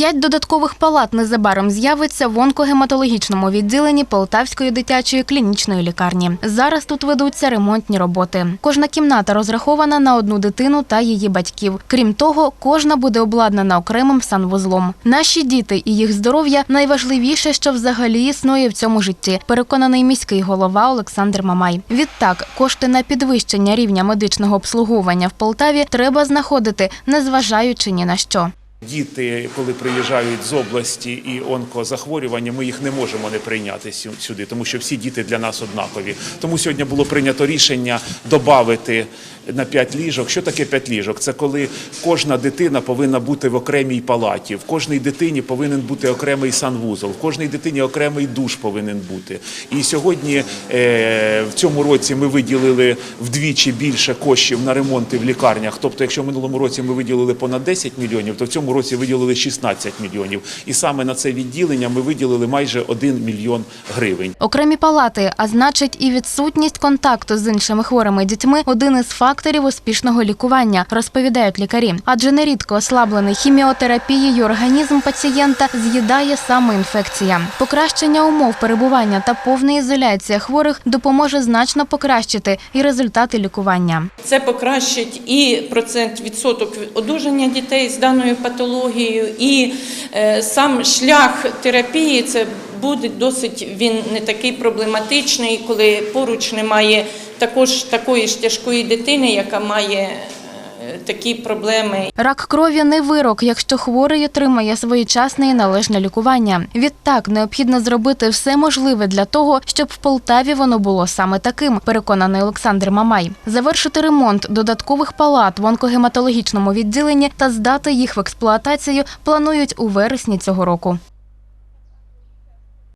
П'ять додаткових палат незабаром з'явиться в онкогематологічному відділенні Полтавської дитячої клінічної лікарні. Зараз тут ведуться ремонтні роботи. Кожна кімната розрахована на одну дитину та її батьків. Крім того, кожна буде обладнана окремим санвузлом. Наші діти і їх здоров'я найважливіше, що взагалі існує в цьому житті. Переконаний міський голова Олександр Мамай. Відтак, кошти на підвищення рівня медичного обслуговування в Полтаві треба знаходити, незважаючи ні на що. Діти, коли приїжджають з області і онкозахворювання, ми їх не можемо не прийняти сю- сюди, тому що всі діти для нас однакові. Тому сьогодні було прийнято рішення додати на 5 ліжок. Що таке 5 ліжок? Це коли кожна дитина повинна бути в окремій палаті, в кожній дитині повинен бути окремий санвузол, в кожній дитині окремий душ повинен бути. І сьогодні е, в цьому році ми виділили вдвічі більше коштів на ремонти в лікарнях. Тобто, якщо в минулому році ми виділили понад 10 мільйонів, то в цьому році виділили 16 мільйонів. І саме на це відділення ми виділили майже 1 мільйон гривень. Окремі палати, а значить і відсутність контакту з іншими хворими дітьми один із факторів успішного лікування, розповідають лікарі. Адже нерідко ослаблений хіміотерапією організм пацієнта з'їдає саме інфекція. Покращення умов перебування та повна ізоляція хворих допоможе значно покращити і результати лікування. Це покращить і процент відсоток одужання дітей з даною патологією, і е, сам шлях терапії це буде досить він не такий проблематичний, коли поруч немає також такої ж тяжкої дитини, яка має е, такі проблеми. Рак крові не вирок, якщо хворий отримає своєчасне і належне лікування. Відтак необхідно зробити все можливе для того, щоб в Полтаві воно було саме таким, переконаний Олександр Мамай. Завершити ремонт додаткових палат в онкогематологічному відділенні та здати їх в експлуатацію планують у вересні цього року.